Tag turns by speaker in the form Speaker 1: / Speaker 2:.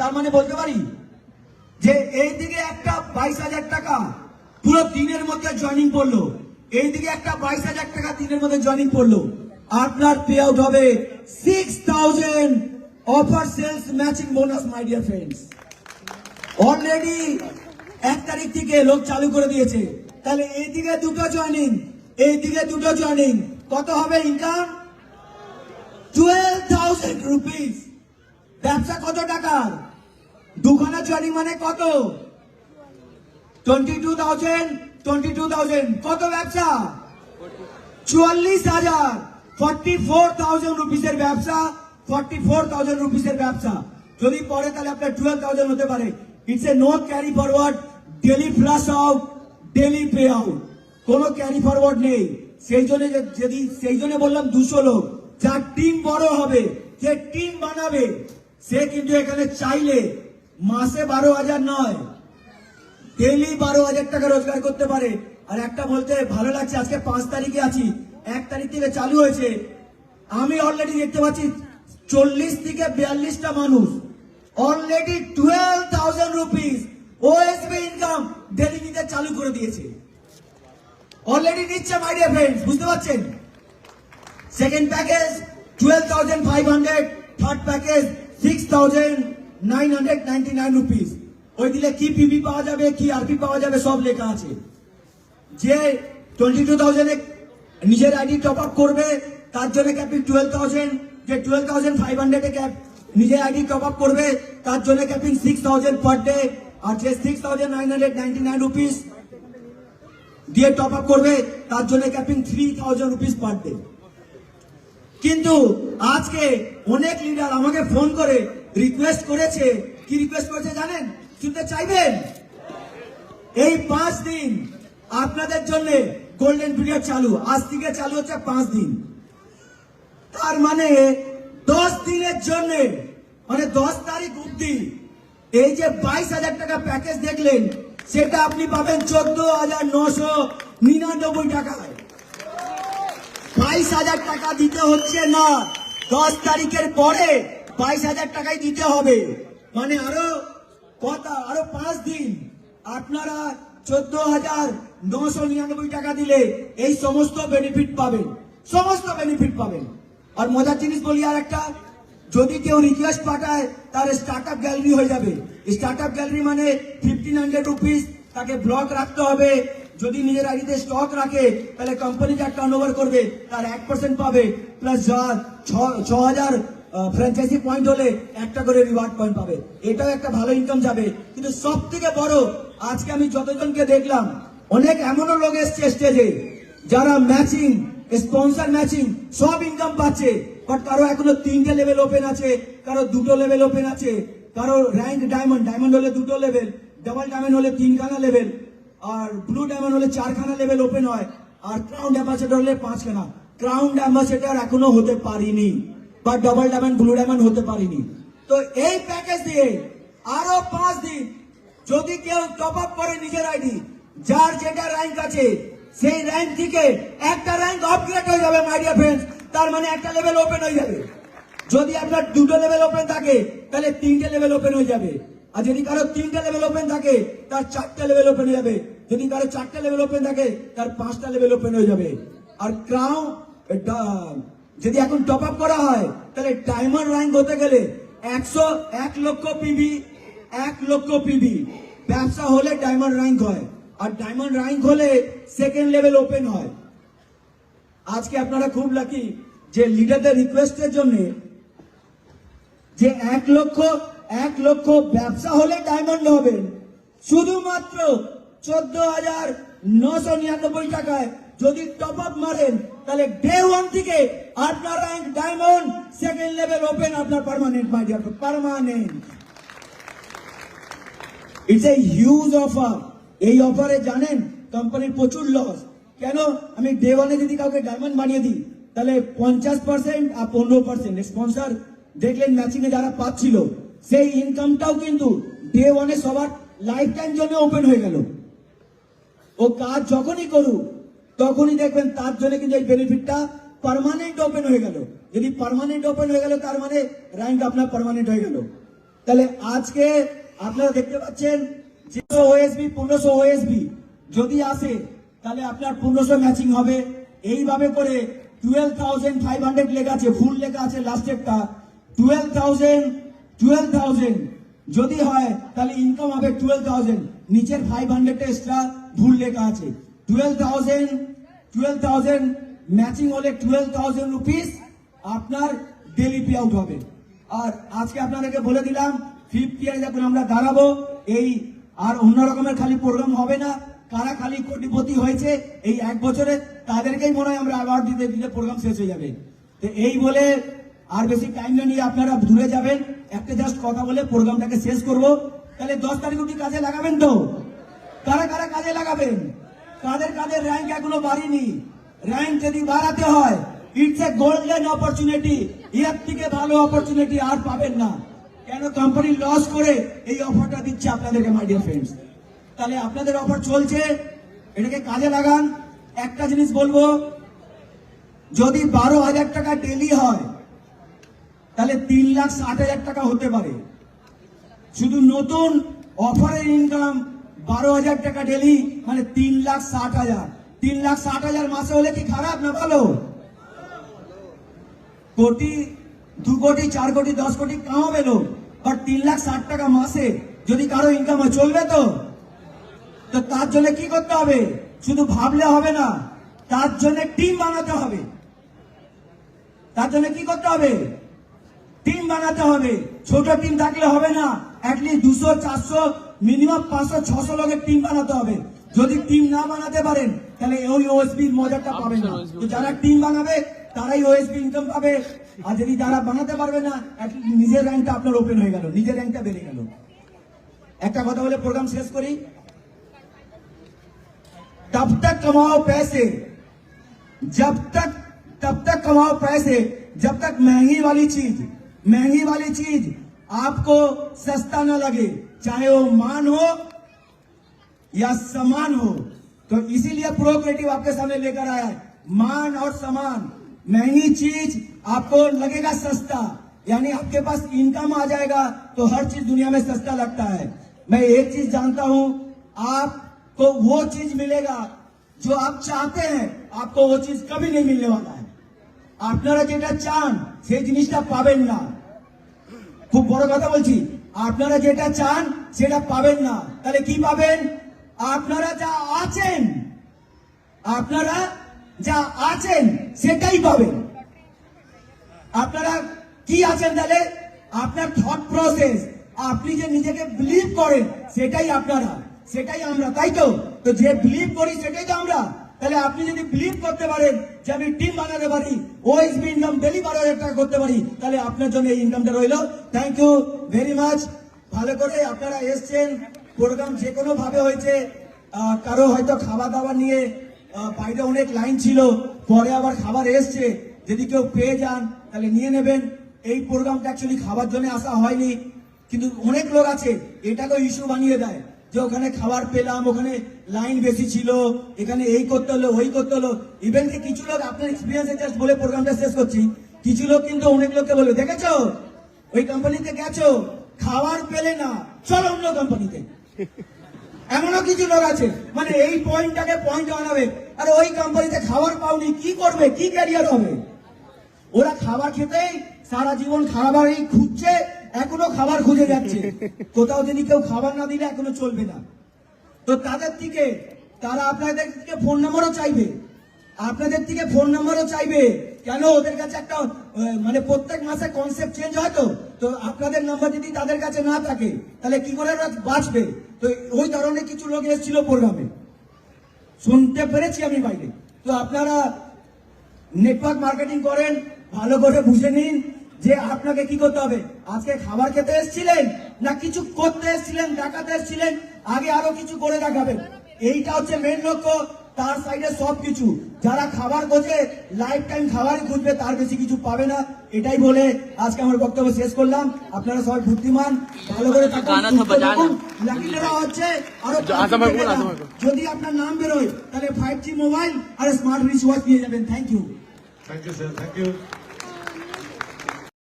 Speaker 1: তার মানে বলতে পারি যে এইদিকে একটা বাইশ হাজার টাকা পুরো দিনের মধ্যে জয়েনিং পড়ল। এইদিকে একটা বাইশ হাজার টাকা দিনের মধ্যে জয়েনিং পড়ল। আপনার পে আউট হবে six thousand offer sales matching bonus my dear friends already এক তারিখ থেকে লোক চালু করে দিয়েছে। তাহলে এইদিকে দুটো জয়েনিং এইদিকে দুটো জয়েনিং কত হবে ইনকাম টুয়েলভ থাউজেন্ড রুপিস ব্যবসা কত টাকা দুখানা জয়েনিং মানে কত? Twenty two thousand twenty two thousand কত ব্যবসা? চুয়াল্লিশ হাজার ফর্টি ফোর থাউজেন্ড রুপিসের ব্যবসা ফর্টি ফোর থাউজেন্ড রুপিসের ব্যবসা। যদি পরে তাহলে আপনার টুয়েলভ থাউজেন্ড হতে পারে। It's a no carry forward daily flush out daily pay out কোনো ক্যারি ফরওয়ার্ড নেই। সেই জন্য যদি সেই জন্য বললাম দুশো লোক। যার টিম বড় হবে, যে টিম বানাবে সে কিন্তু এখানে চাইলে মাসে বারো হাজার নয় ডেলি বারো হাজার টাকা রোজগার করতে পারে। আর একটা বলতে, ভালো লাগছে, আজকে পাঁচ তারিখে আছি। এক তারিখ থেকে চালু হয়েছে। আমি অলরেডি দেখতে পাচ্ছি চল্লিশ থেকে বিয়াল্লিশটা মানুষ। Already twelve thousand rupees OSB income daily নিতে চালু করে দিয়েছে। অলরেডি নিচ্ছে মাই ডিয়ার ফ্রেন্ডস বুঝতে পারছেন? Second package twelve thousand five hundred third package six thousand nine hundred ninety nine rupees ওই দিলে কি পিবি পাওয়া যাবে, কি আরপি পাওয়া যাবে, সব লেখা আছে। যে টোয়েন্টি টু থাউজেন্ডে নিজের আইডি টপ আপ করবে, তার জন্য ক্যাপিং টুয়েলভ থাউজেন্ড যে টুয়েলভ থাউজেন্ড ফাইভ ক্যাপ নিজের আইডি টপ আপ করবে, তার জন্য capping six thousand per day আর যে six thousand nine hundred ninety nine rupees দিয়ে টপ আপ করবে, তার জন্য capping three thousand rupees per day কিন্তু আজকে অনেক লিডার আমাকে ফোন করে রিকোয়েস্ট করেছে। কি রিকোয়েস্ট করেছে জানেন? শুনতে চাইবেন? এই পাঁচ দিন আপনাদের জন্য গোল্ডেন পিরিয়ড চালু। আজ থেকে চালু হচ্ছে পাঁচ দিন। তার মানে দশ দিনের জন্য মানে দশ তারিখ অব্দি এই যে বাইশ হাজার টাকা প্যাকেজ দেখলেন, সেটা আপনি পাবেন চোদ্দ হাজার নশো নিরানব্বই টাকায়। বাইশ হাজার টাকা দিতে হচ্ছে না। দশ তারিখের পরে বাইশ হাজার টাকাই দিতে হবে। মানে আরও কথা, আরও পাঁচ দিন। আপনারা চোদ্দ হাজার নশো নিরানব্বই টাকা দিলে এই সমস্ত বেনিফিট পাবেন। সমস্ত বেনিফিট পাবেন। আর মজার জিনিস বলি আর একটা, যদি কেউ রিকোয়েস্ট পাঠায়, তার স্টার্ট আপ গ্যালারি হয়ে যাবে। স্টার্ট আপ গ্যালারি মানে ফিফটিন হান্ড্রেড রুপিস তাকে ব্লক রাখতে হবে। যদি নিজের আইডিতে স্টক রাখে, তাহলে কোম্পানি যা টার্ন করবে, তার এক পার্সেন্ট পাবে প্লাস ছ হাজার ফ্র্যাঞ্চাইজি পয়েন্ট হলে একটা করে রিওয়ার্ড পয়েন্ট পাবে। এটাও একটা ভালো ইনকাম যাবে। কিন্তু সব থেকে বড়, আজকে আমি যতজনকে দেখলাম, অনেক এমনও লোক এসছে স্টেজে যারা ম্যাচিং স্পন্সর ম্যাচিং সব ইনকাম পাচ্ছে। বাট কারও এখনও তিনটে লেভেল ওপেন আছে, কারও দুটো লেভেল ওপেন আছে, কারও র্যাঙ্ক ডায়মন্ড ডায়মন্ড হলে দুটো লেভেল ডাবল ডায়মন্ড হলে তিনখানা লেভেল আর ব্লু ডায়মন্ড হলে চারখানা লেভেল ওপেন হয়, আর ক্রাউন অ্যাম্বাসেডর হলে পাঁচখানা। ক্রাউন অ্যাম্বাসেডর এখনও হতে পারিনি, বা ডবল ডায়মন্ড ব্লু ডায়মন্ড হতে পারিনি। তো এই প্যাকেজ দিয়ে আরও পাঁচ দিন যদি কেউ টপ আপ করে নিজের আইডি যার যেটা র্যাঙ্ক আছে, সেই র্যাঙ্ক থেকে একটা র্যাঙ্ক আপগ্রেড হয়ে যাবে মাইডিয়া ফ্রেন্ডস তার মানে একটা লেভেল ওপেন হয়ে যাবে। যদি আপনার দুটো লেভেল ওপেন থাকে, তাহলে তিনটে লেভেল ওপেন হয়ে যাবে। আর যদি কারও তিনটে লেভেল ওপেন থাকে, তার চারটে লেভেল ওপেন হয়ে যাবে। যদি কারও চারটে লেভেল ওপেন থাকে, তার পাঁচটা লেভেল ওপেন হয়ে যাবে। আর ক্রাউন যদি এখন টপ আপ করা হয়, তাহলে ডায়মন্ড র্যাঙ্ক হতে গেলে একশো এক লক্ষ পিবি এক লক্ষ পিবি ব্যবসা হলে ডায়মন্ড র্যাঙ্ক হয়। আর ডায়মন্ড র্যাঙ্ক হলে সেকেন্ড লেভেল ওপেন হয়। আজকে আপনারা খুব লাকি যে লিডারদের রিকোয়েস্টের জন্য যে এক লক্ষ এক লক্ষ ব্যবসা হলে ডায়মন্ড হবে। শুধুমাত্র চোদ্দ হাজার নশো নিরানব্বই টাকায় যদি টপ আপ মারেন, তাহলে ডে ওয়ান থেকে আপনার rank diamond second level open আপনার permanent my dear permanent it's a huge offer এই অফারে জানেন কোম্পানির প্রচুর লস কেন? আমি ডে ওয়ানে যদি কাউকে ডায়মন্ড বানিয়ে দিই, তাহলে পঞ্চাশ পার্সেন্ট আর পনেরো পার্সেন্ট স্পন্সর দেখলেন ম্যাচিং এ যারা পাচ্ছিল। সেই ইনকামটাও কিন্তু ডে ওয়ানে সবার লাইফ টাইম জন্য ওপেন হয়ে গেল। ও কাজ যখনই করুক, তখনই দেখবেন তার জন্য কিন্তু এই বেনিফিটটা পার্মানেন্ট ওপেন হয়ে গেল। যদি পার্মানেন্ট ওপেন হয়ে গেল, তার মানে র্যাঙ্ক আপনার পার্মানেন্ট হয়ে গেল। তাহলে আজকে আপনারা দেখতে পাচ্ছেন যে ওএসবি পনেরোশো ওএসবি যদি আসে, তাহলে আপনার পনেরোশো ম্যাচিং হবে। এইভাবে করে টুয়েলভ থাউজেন্ড ফাইভ হান্ড্রেড লেখা আছে ফুল লেখা আছে লাস্টেরটা টুয়েলভ থাউজেন্ড টুয়েলভ থাউজেন্ড যদি হয়, তাহলে ইনকাম হবে টুয়েলভ থাউজেন্ড নিচের ফাইভ হান্ড্রেড এক্সট্রা ভুল লেখা আছে। Twelve thousand twelve thousand matching হলে টুয়েলভ থাউজেন্ড রুপিস আপনার ডেলি পে আউট হবে। আর আজকে আপনাদেরকে বলে দিলাম ফিফথ ইয়ারে যখন আমরা দাঁড়াবো, এই আর অন্য রকমের খালি প্রোগ্রাম হবে না। কারা খালি কোটিপতি হয়েছে এই এক বছরে, তাদেরকেই মনে হয় আমরা অ্যাওয়ার্ড দিতে দিতে প্রোগ্রাম শেষ হয়ে যাবে। তো এই বলে আর বেশি টাইম না নিয়ে আপনারা দূরে যাবেন। একটা জাস্ট কথা বলে প্রোগ্রামটাকে শেষ করব। তাহলে দশ তারিখ অব্দি কাজে লাগাবেন তো? কারা কারা কাজে লাগাবেন? কাদের কাদের র্যাঙ্ক এখনও বাড়িনি? র্যাঙ্ক যদি বাড়াতে হয় ইটস এ গোল্ডেন অপরচুনিটি এর থেকে ভালো অপরচুনিটি আর পাবেন না। কেন কোম্পানি লস করে এই অফারটা দিচ্ছে আপনাদেরকে মাই ডিয়ার ফ্রেন্ডস তাহলে আপনাদের অফার চলছে। এটাকে কাজে লাগান। একটা জিনিস বলব, যদি বারো হাজার টাকা ডেলি হয় তাহলে তিন লাখ ষাট হাজার টাকা হতে পারে। শুধু নতুন অফারের ইনকাম বারো হাজার টাকা ডেলি মানে তিন লাখ ষাট হাজার। তিন লাখ ষাট হাজার মাসে হলে কি খারাপ না ভালো? কোটি, দু কোটি, চার কোটি, দশ কোটি কামাবে লোক। বাট তিন লাখ ষাট টাকা মাসে যদি কারও ইনকাম হয়, চলবে তো? তো তার জন্য কি করতে হবে? শুধু ভাবলে হবে না, তার জন্য টিম বানাতে হবে। তার জন্য কি করতে হবে? টিম বানাতে হবে ছোট টিম থাকলে হবে না অ্যাটলিস্ট দুশো চারশো মিনিমাম পাঁচশো ছশো লোকের টিম বানাতে হবে যদি টিম না বানাতে পারেন তাহলে ওই ওএসবি মজাটা পাবেন না তো যারা টিম বানাবে তারাই ওএসবি ইনকাম পাবে আর যদি যারা বানাতে পারবে না at least নিজের র্যাঙ্কটা আপনার ওপেন হয়ে গেল নিজের র্যাঙ্কটা বেড়ে গেল একটা কথা বলে প্রোগ্রাম শেষ করি तब तक कमाओ पैसे जब तक तब तक कमाओ पैसे जब तक महंगी वाली चीज महंगी वाली चीज आपको सस्ता न लगे चाहे वो मान हो या समान हो तो इसीलिए प्रो क्रिएटिव आपके सामने लेकर आया है मान और समान महंगी चीज आपको लगेगा सस्ता यानी आपके पास इनकम आ जाएगा तो हर चीज दुनिया में सस्ता लगता है मैं एक चीज जानता हूं आपको वो चीज मिलेगा जो आप चाहते हैं आपको वो चीज कभी नहीं मिलने वाला है আপনারা যেটা চান সেই জিনিসটা পাবেন না। খুব বড় কথা বলছি, আপনারা যেটা চান সেটা পাবেন না। তাহলে কি পাবেন? আপনারা যা আছেন, আপনারা যা আছেন সেটাই পাবেন। আপনারা কি আছেন তাহলে? আপনার থট প্রসেস আপনি যে নিজেকে বিলিভ করেন, সেটাই আপনারা, সেটাই আমরা, তাই তো? তো যে বিলিভ করি, সেটাই তো আমরা। তাহলে আপনি যদি বিলিভ করতে পারেন যে আমি টিম বানাতে পারি ওএসবি ইনকাম ডেলি বারো হাজার টাকা করতে পারি, তাহলে আপনার জন্য এই ইনকামটা রইল। থ্যাংক ইউ ভেরি মাচ ভালো করে আপনারা এসছেন। প্রোগ্রাম যে কোনো ভাবে হয়েছে কারও হয়তো খাওয়া দাওয়া নিয়ে বাইরে অনেক লাইন ছিল, পরে আবার খাবার এসছে। যদি কেউ পেয়ে যান, তাহলে নিয়ে নেবেন। এই প্রোগ্রামটা অ্যাকচুয়ালি খাবার জন্য আসা হয়নি। কিন্তু অনেক লোক আছে এটাকেও ইস্যু বানিয়ে দেয়। যে ওখানে খাবার পেলাম, ওখানে লাইন বেশি ছিল, এখানে এই করতে হলো, ওই করতে হলো। ইভেন কি কিছু লোক আপনার এক্সপিরিয়েন্স জাস্ট বলে প্রোগ্রামটা শেষ করছি। কিছু লোক কিন্তু অনেক লোককে বলবে দেখেছ? ওই কোম্পানিতে গেছো? খাবার পেলে না। চলো অন্য কোম্পানিতে এমনও কিছু লোক আছে। মানে এই পয়েন্টটাকে পয়েন্ট বানাবে। আর ওই কোম্পানিতে খাবার পাওনি, কি করবে? কি ক্যারিয়ার হবে? ওরা খাবার খেতেই সারা জীবন খাবারই খুঁজছে এখনও খাবার খুঁজে যাচ্ছে। কোথাও যদি কেউ খাবার না দিলে এখনও চলবে না। তো তাদের থেকে তারা আপনাদের থেকে ফোন নাম্বারও চাইবে। আপনাদের থেকে ফোন নাম্বারও চাইবে, কেন ওদের কাছে একটা মানে প্রত্যেক মাসে কনসেপ্ট চেঞ্জ হয় তো? তো আপনাদের নাম্বার যদি তাদের কাছে না থাকে, তাহলে কি করে ওরা বাঁচবে? তো ওই ধরনের কিছু লোক এসেছিল প্রোগ্রামে শুনতে পেরেছি আমি বাইরে। তো আপনারা নেটওয়ার্ক মার্কেটিং করেন, ভালো করে বুঝে নিন। যে আপনাকে কি করতে হবে? আজকে খাবার খেতে এসেছিলেন না কিছু করতে এসেছিলেন দেখাতে এসেছিলেন? আগে আরও কিছু করে দেখাবেন। এইটা হচ্ছে মেন লক্ষ্য। তার সাইডে সব কিছু যারা খাবার খোঁজে লাইফ টাইম খাবারই খুঁজবে তার বেশি কিছু পাবে না। এটাই বলে আজকে আমার বক্তব্য শেষ করলাম। আপনারা সবাই বুদ্ধিমান ভালো করে হচ্ছে
Speaker 2: আরও বল, আসামে বল।
Speaker 1: যদি আপনার নাম বেরোয় তাহলে ফাইভ জি মোবাইল আর স্মার্ট রিচ ওয়াচ নিয়ে যাবেন। Thank you
Speaker 2: thank you sir. Thank you.